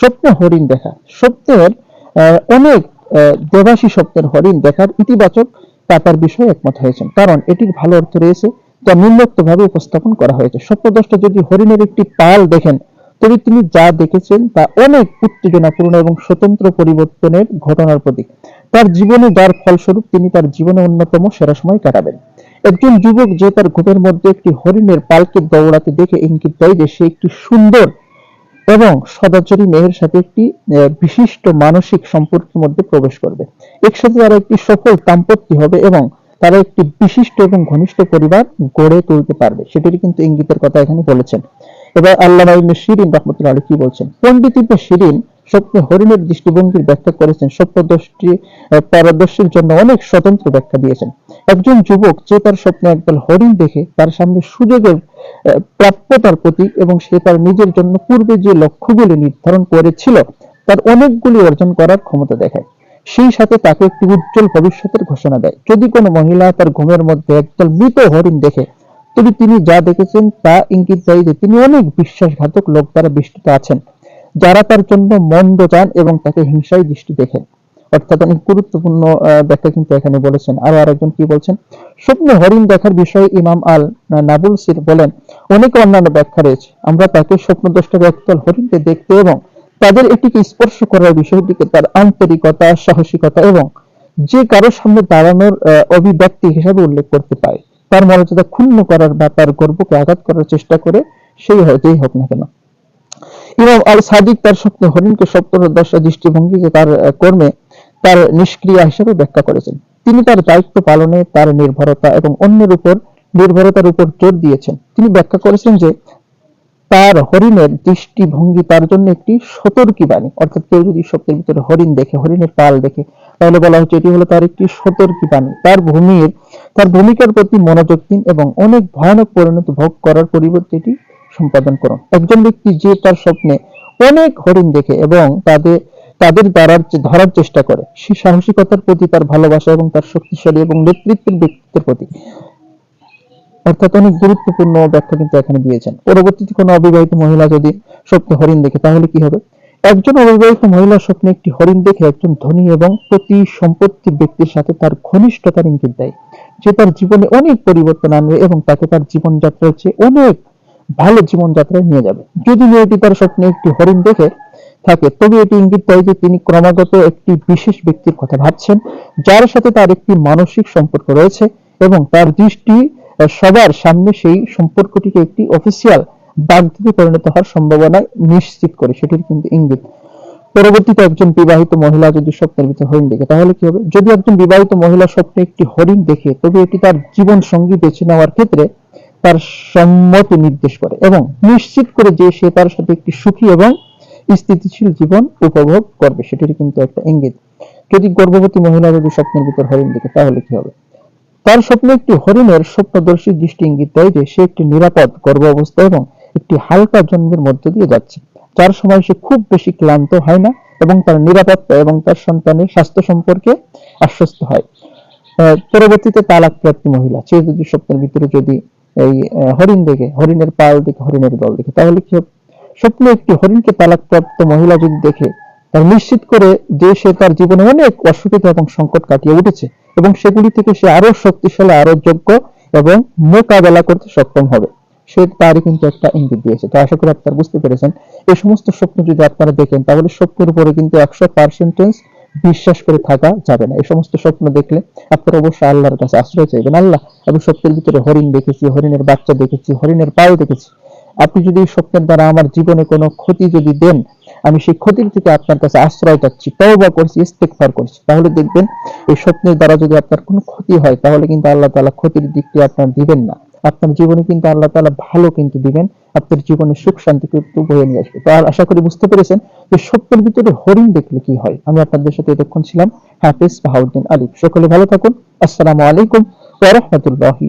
স্বপ্নে হরিণ দেখা। স্বপ্নের অনেক দেবাসী স্বপ্নের হরিণ দেখার ইতিবাচক তাতার বিষয়ে একমত হয়েছেন। কারণ এটির ভালো অর্থ রয়েছে যা নিম্নোক্ত ভাবে উপস্থাপন করা হয়েছে। স্বপ্নদ্রষ্টা যদি হরিণের একটি পাল দেখেন, তবে তিনি যা দেখেছেন তা অনেক উত্তেজনাপূর্ণ এবং স্বতন্ত্র পরিবর্তনের ঘটনার প্রতীক। তার জীবনে যার ফলস্বরূপ তিনি তার জীবনে অন্যতম সেরা সময় কাটাবেন। একজন যুবক যে তার ঘুমের মধ্যে একটি হরিণের পালকে দৌড়াতে দেখে ইঙ্গিত দেয় যে সে একটি সুন্দর এবং সদাচরী মেয়ের সাথে একটি বিশিষ্ট মানসিক সম্পর্কের মধ্যে প্রবেশ করবে। একসাথে তারা একটি সফল দাম্পত্য হবে এবং তারা একটি বিশিষ্ট এবং ঘনিষ্ঠ পরিবার গড়ে তুলতে পারবে। সেটির কিন্তু ইঙ্গিতের কথা এখানে বলেছেন। এবার আল্লাহ শিরিন রহমতুল্লাহ আলী কি বলছেন পণ্ডিত শিরিন স্বপ্নে হরিণের দৃষ্টিভঙ্গির ব্যাখ্যা করেছেন। স্বপ্নদৃষ্টি আহ, পারদর্শীর জন্য অনেক স্বতন্ত্র ব্যাখ্যা দিয়েছেন। একজন যুবক যে তার স্বপ্নে একদল হরিণ দেখে তার সামনে সুযোগের প্রাপ্যতার প্রতীক এবং সে তার নিজের জন্য পূর্বে যে লক্ষ্যগুলি নির্ধারণ করেছিল, তার অনেকগুলি অর্জন করার ক্ষমতা দেখায়। সেই সাথে তাকে একটি উজ্জ্বল ভবিষ্যতের ঘোষণা দেয়। যদি কোনো মহিলা তার ঘুমের মধ্যে একদল মৃত হরিণ দেখে, তবে তিনি যা দেখেছেন তা ইঙ্গিত দেয় যে তিনি অনেক বিশ্বাসঘাতক লোক দ্বারা বেষ্টিত আছেন, যারা তার জন্য মন্দ চান এবং তাকে হিংসায় দৃষ্টি দেখেন। অর্থাৎ অনেক গুরুত্বপূর্ণ ব্যাখ্যা কিন্তু এখানে বলেছেন। আরও আরেকজন কি বলছেন? স্বপ্নে হরিণ দেখার বিষয়ে ইমাম আল নাবুলসির বলেন, অনেক অন্যান্য ব্যাখ্যা রয়েছে। আমরা তাকে স্বপ্নদ্রষ্টার একদল হরিণকে দেখতে এবং তাদের এটিকে স্পর্শ করার বিষয়টিকে তার আন্তরিকতা, সাহসিকতা এবং যে কারোর সামনে দাঁড়ানোর অভিব্যক্তি হিসাবে উল্লেখ করতে পারে তার মর্যাদা ক্ষুণ্ণ করার বা তার গর্বকে আঘাত করার চেষ্টা করে, সেই হয়তোই হোক না কেন। ইমাম আল সাদিক তার স্বপ্নে হরিণকে সপ্তদশা দৃষ্টিভঙ্গিকে তার কর্মে তার নিষ্ক্রিয়া হিসেবে ব্যাখ্যা করেছেন। তিনি তার দায়িত্ব পালনে তার নির্ভরতা এবং অন্যের উপর নির্ভরতার উপর জোর দিয়েছেন। তিনি ব্যাখ্যা করেছেন যে তার হরিণের দৃষ্টিভঙ্গি তার জন্য একটি সতর্কী বাণী। অর্থাৎ কেউ যদি স্বপ্নের ভিতরে হরিণ দেখে, হরিণের পাল দেখে, তাহলে বলা হচ্ছে এটি হলো তার একটি সতর্কী বাণী। তার ভূমির তার ভূমিকার প্রতি মনোযোগ দিন এবং অনেক ভয়ানক পরিণতি ভোগ করার পরিবর্তে এটি সম্পাদন করুন। একজন ব্যক্তি যে তার স্বপ্নে অনেক হরিণ দেখে এবং তাদের তাদের দ্বারা ধরার চেষ্টা করে। সে সাহসিকতার প্রতি, তার ভালোবাসা এবং তার শক্তিশালী এবং নেতৃত্বের ব্যক্তিত্বের প্রতি। অর্থাৎ অনেক গুরুত্বপূর্ণ ব্যাখ্যা কিন্তু এখানে দিয়েছেন। পরবর্তীতে কোনো অবিবাহিত মহিলা যদি স্বপ্নে হরিণ দেখে, তাহলে কি হবে? একজন অবিবাহিত মহিলা স্বপ্নে একটি হরিণ দেখে একজন ধনী এবং প্রতি সম্পত্তির ব্যক্তির সাথে তার ঘনিষ্ঠতার ইঙ্গিত দেয়। যে তার জীবনে অনেক পরিবর্তন আনবে এবং তাকে তার জীবনযাত্রার চেয়ে অনেক ভালো জীবনযাত্রায় নিয়ে যাবে। যদি মেয়েটি তার স্বপ্নে একটি হরিণ দেখে থাকে। তবে এটি ইঙ্গিত দেয় যে তিনি ক্রমাগত একটি বিশেষ ব্যক্তির কথা ভাবছেন, যার সাথে তার একটি মানসিক সম্পর্ক রয়েছে এবং তার দৃষ্টি সবার সামনে সেই সম্পর্কটিকে একটি অফিসিয়াল বাগদাদে পরিণত হওয়ার সম্ভাবনা নিশ্চিত করে। সেটির কিন্তু ইঙ্গিত। পরবর্তীতে একজন বিবাহিত মহিলা যদি স্বপ্নের ভিতরে হরিণ দেখে, তাহলে কি হবে? যদি একজন বিবাহিত মহিলা স্বপ্নে একটি হরিণ দেখে, তবে এটি তার জীবন সঙ্গী বেছে নেওয়ার ক্ষেত্রে তার সম্মতি নির্দেশ করে এবং নিশ্চিত করে যে সে তার সাথে একটি সুখী এবং স্থিতিশীল জীবন উপভোগ করবে সেটির কিন্তু একটা ইঙ্গিত। যদি গর্ভবতী মহিলা যদি স্বপ্নের ভিতর হরিণ দেখে, তাহলে কি হবে? তার স্বপ্নে একটি হরিণের স্বপ্নদর্শী দৃষ্টি ইঙ্গিত দেয় যে, সে একটি নিরাপদ গর্ভ অবস্থা এবং একটি হালকা জন্মের মধ্য দিয়ে যাচ্ছে। যার সময় সে খুব বেশি ক্লান্ত হয় না এবং তার নিরাপত্তা এবং তার সন্তানের স্বাস্থ্য সম্পর্কে আশ্বস্ত হয়। পরবর্তীতে তালাক প্রাপ্তি মহিলা? সে যদি স্বপ্নের ভিতরে যদি এই হরিণ দেখে, হরিণের পাল দেখে, হরিণের দল দেখে, তাহলে কি হবে? স্বপ্নে একটি হরিণকে তালাক প্রাপ্ত মহিলা যদি দেখে, তার নিশ্চিত করে যে সে তার জীবনে অনেক অসুবিধা এবং সংকট কাটিয়ে উঠেছে এবং সেগুলি থেকে সে আরও শক্তিশালী আরও যোগ্য এবং মোকাবেলা করতে সক্ষম হবে। সে তারই কিন্তু একটা ইঙ্গিত দিয়েছে। তো আশা করি আপনারা বুঝতে পেরেছেন। এই সমস্ত স্বপ্ন যদি আপনারা দেখেন, তাহলে স্বপ্নের উপরে কিন্তু একশো পার্সেন্টেজ বিশ্বাস করে থাকা যাবে না। এই সমস্ত স্বপ্ন দেখলে আপনারা অবশ্যই আল্লাহর কাছে আশ্রয় চাইবেন। আল্লাহ, আমি স্বপ্নের ভিতরে হরিণ দেখেছি, হরিণের বাচ্চা দেখেছি, হরিণের পায়ে দেখেছি। আপনি যদি স্বপ্নের দ্বারা আমার জীবনে কোনো ক্ষতি যদি দেন, আমি সেই ক্ষতির থেকে আপনার কাছে আশ্রয় চাচ্ছি, তওবা করছি, ইস্তেগফার করছি, তাহলে দেখবেন এই স্বপ্নের দ্বারা যদি আপনার কোনো ক্ষতি হয়, তাহলে কিন্তু আল্লাহ তাআলা ক্ষতির দিকটি আপনার দিবেন না। আপনার জীবনে কিন্তু আল্লাহ তাআলা ভালো কিন্তু দিবেন, আপনার জীবনে সুখ শান্তি কিন্তু বয়ে নিয়ে আসবে। তো আর আশা করি বুঝতে পেরেছেন যে স্বপ্নের ভিতরে হরিণ দেখলে কি হয়। আমি আপনাদের সাথে এতক্ষণ ছিলাম, হাফিজ বাহাউদ্দিন আলিফ। সকলে ভালো থাকুন। আসসালামু আলাইকুম ওয়া রাহমাতুল্লাহি